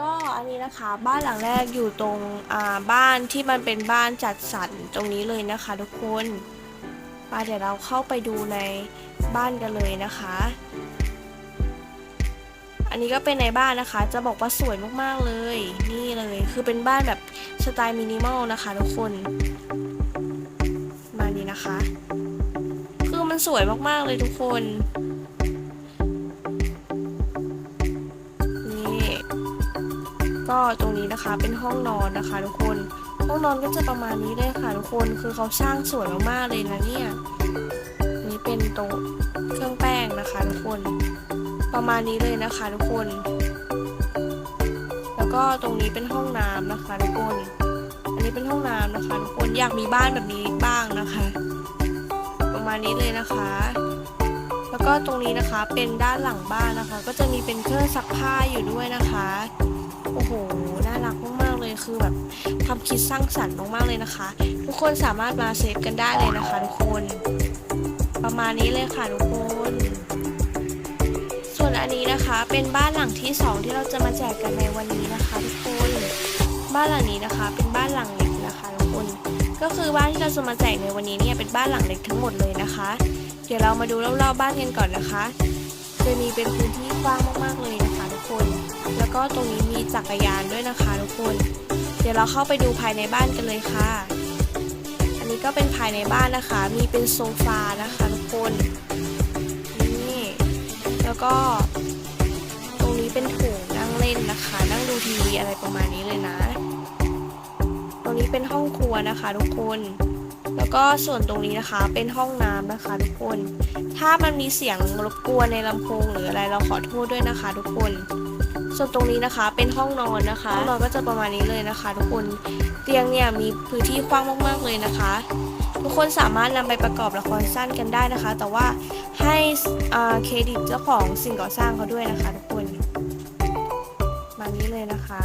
ก็อันนี้นะคะบ้านหลังแรกอยู่ตรงบ้านที่มันเป็นบ้านจัดสรรตรงนี้เลยนะคะ ทุกคนมาเดี๋ยวเราเข้าไปดูในบ้านกันเลยนะคะ อันนี้ก็เป็นในบ้านนะคะ จะบอกว่าสวยมากๆเลย นี่เลยคือเป็นบ้านแบบสไตล์มินิมอลนะคะ ทุกคนมานี้นะคะ คือมันสวยมากๆเลยทุกคน ก็ตรงนี้นะคะเป็นห้องนอนนะคะ ทุกคน ห้องนอนก็จะประมาณนี้เลยค่ะทุกคน คือเขาสร้างสวยมากๆเลยนะเนี่ย นี่เป็นโต๊ะเครื่องแป้งนะคะ ทุกคน ประมาณนี้เลยนะคะ ทุกคน แล้วก็ตรงนี้เป็นห้องน้ำนะคะทุกคน อันนี้เป็นห้องน้ำนะคะทุกคน อยากมีบ้านแบบนี้บ้างนะคะ ประมาณนี้เลยนะคะแล้วก็ตรงนี้นะคะเป็นด้านหลังบ้านนะคะ ก็จะมีเป็นเครื่องซักผ้าอยู่ด้วยนะคะ โอ้โห คือแบบความคิดสร้างสรรค์มากๆเลยนะคะ ทุกคนสามารถมาเซฟกันได้เลยนะคะทุกคน ประมาณนี้เลยค่ะทุกคนส่วนอันนี้นะคะเป็นบ้านหลังที่สองที่เราจะมาแจกกันในวันนี้นะคะ ทุกคนบ้านหลังนี้นะคะ เป็นบ้านหลังเล็กนะคะทุกคนก็คือบ้านที่เราจะมาแจกในวันนี้เนี่ยเป็นบ้านหลังเล็กทั้งหมดเลยนะคะ เดี๋ยวเรามาดูรอบๆบ้านกันก่อนนะคะจะมีเป็นพื้นที่กว้างมากๆเลยนะคะทุกคน แล้วก็ตรงนี้มีจักรยานด้วยนะคะทุกคน เดี๋ยวเราเข้าไปดูภายในบ้านกันเลยค่ะ อันนี้ก็เป็นภายในบ้านนะคะ มีเป็นโซฟานะคะทุกคน นี่ แล้วก็ ตรงนี้เป็นโถงนั่งเล่นนะคะ นั่งดูทีวีอะไรประมาณนี้เลยนะ ตรงนี้เป็นห้องครัวนะคะ ทุกคน แล้วก็ส่วนตรงนี้นะคะเป็นห้องน้ำนะคะ ทุกคน ถ้ามันมีเสียงรบกวนในลำโพงหรืออะไรเราขอโทษด้วยนะคะ ทุกคน ส่วนตรงนี้นะคะเป็นห้องนอนนะคะห้องนอนก็จะประมาณนี้เลยนะคะ ทุกคน เตียงเนี่ยมีพื้นที่กว้างมาก ๆเลยนะคะ ทุกคนสามารถนำไปประกอบละครสั้นกันได้นะคะ แต่ว่าให้เครดิตเจ้าของสิ่งก่อสร้างเขาด้วยนะคะ ทุกคนมานี้เลยนะคะ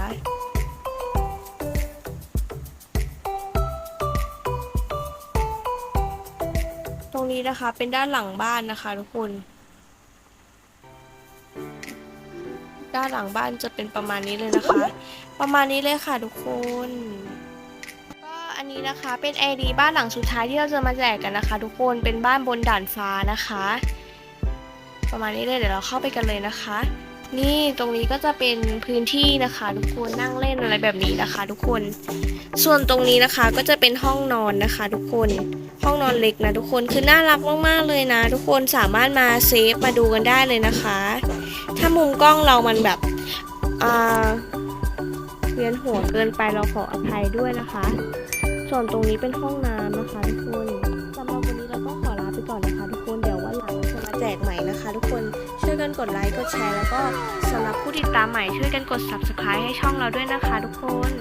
รงนี้นะคะ เป็นด้านหลังบ้านนะคะ ทุกคน ด้านหลังบ้านจะเป็นประมาณนี้เลยนะคะ ประมาณนี้เลยค่ะทุกคนก็อันนี้นะคะเป็น ID บ้านหลังสุดท้ายที่เราจะมาแจกกันนะคะ ทุกคนเป็นบ้านบนด่านฟ้านะคะ ประมาณนี้เลยเดี๋ยวเราเข้าไปกันเลยนะคะ นี่ตรงนี้ก็จะเป็นพื้นที่นะคะ ทุกคนนั่งเล่นอะไรแบบนี้นะคะ ทุกคน ส่วนตรงนี้นะคะก็จะเป็นห้องนอนนะคะ ทุกคนห้องนอนเล็กนะทุกคนคือน่ารักมากๆเลยนะ ทุกคนสามารถมาเซฟมาดูกันได้เลยนะคะ ถ้ามุมกล้องเรามันแบบอ่าเวียนหัวเกินไปเราขออภัยด้วยนะคะ ส่วนตรงนี้เป็นห้องน้ำนะคะทุกคนสำหรับวันนี้เราก็ขอลาไปก่อนนะคะ ทุกคนเดี๋ยววันหลังจะมาแจกใหม่นะคะ ทุกคนช่วยกันกดไลค์กดแชร์แล้วก็สำหรับผู้ติดตามใหม่ช่วยกันกด subscribe ให้ช่องเราด้วยนะคะ ทุกคน